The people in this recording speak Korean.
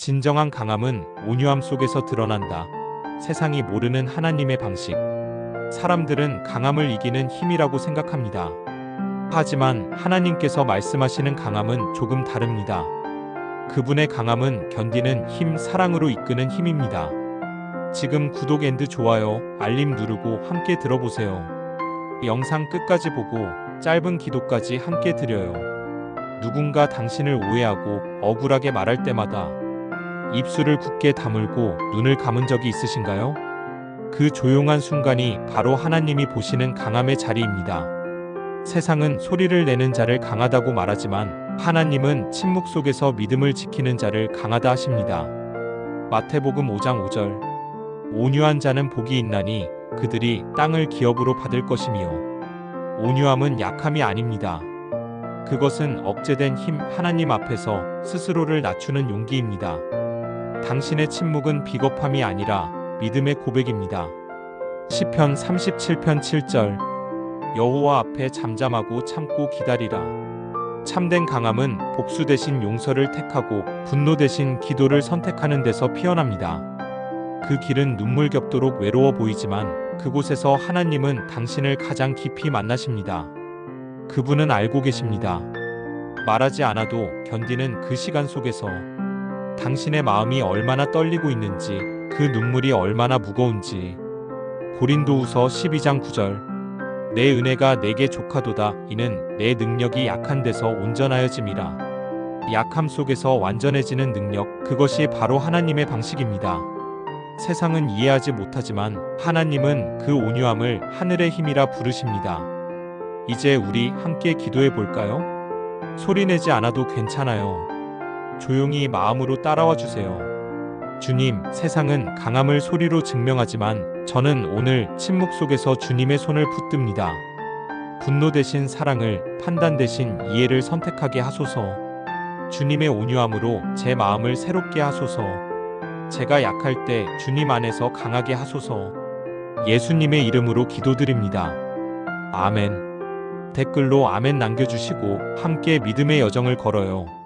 진정한 강함은 온유함 속에서 드러난다. 세상이 모르는 하나님의 방식. 사람들은 강함을 이기는 힘이라고 생각합니다. 하지만 하나님께서 말씀하시는 강함은 조금 다릅니다. 그분의 강함은 견디는 힘, 사랑으로 이끄는 힘입니다. 지금 구독 앤드 좋아요, 알림 누르고 함께 들어보세요. 영상 끝까지 보고 짧은 기도까지 함께 드려요. 누군가 당신을 오해하고 억울하게 말할 때마다 입술을 굳게 다물고 눈을 감은 적이 있으신가요? 그 조용한 순간이 바로 하나님이 보시는 강함의 자리입니다. 세상은 소리를 내는 자를 강하다고 말하지만 하나님은 침묵 속에서 믿음을 지키는 자를 강하다 하십니다. 마태복음 5장 5절 온유한 자는 복이 있나니 그들이 땅을 기업으로 받을 것이며 온유함은 약함이 아닙니다. 그것은 억제된 힘 하나님 앞에서 스스로를 낮추는 용기입니다. 당신의 침묵은 비겁함이 아니라 믿음의 고백입니다. 시편 37편 7절 여호와 앞에 잠잠하고 참고 기다리라. 참된 강함은 복수 대신 용서를 택하고 분노 대신 기도를 선택하는 데서 피어납니다. 그 길은 눈물 겹도록 외로워 보이지만 그곳에서 하나님은 당신을 가장 깊이 만나십니다. 그분은 알고 계십니다. 말하지 않아도 견디는 그 시간 속에서 당신의 마음이 얼마나 떨리고 있는지, 그 눈물이 얼마나 무거운지. 고린도후서 12장 9절. 내 은혜가 내게 족하도다. 이는 내 능력이 약한 데서 온전하여짐이라. 약함 속에서 완전해지는 능력, 그것이 바로 하나님의 방식입니다. 세상은 이해하지 못하지만 하나님은 그 온유함을 하늘의 힘이라 부르십니다. 이제 우리 함께 기도해 볼까요? 소리내지 않아도 괜찮아요. 조용히 마음으로 따라와 주세요. 주님, 세상은 강함을 소리로 증명하지만 저는 오늘 침묵 속에서 주님의 손을 붙듭니다. 분노 대신 사랑을, 판단 대신 이해를 선택하게 하소서. 주님의 온유함으로 제 마음을 새롭게 하소서. 제가 약할 때 주님 안에서 강하게 하소서. 예수님의 이름으로 기도드립니다. 아멘. 댓글로 아멘 남겨주시고 함께 믿음의 여정을 걸어요.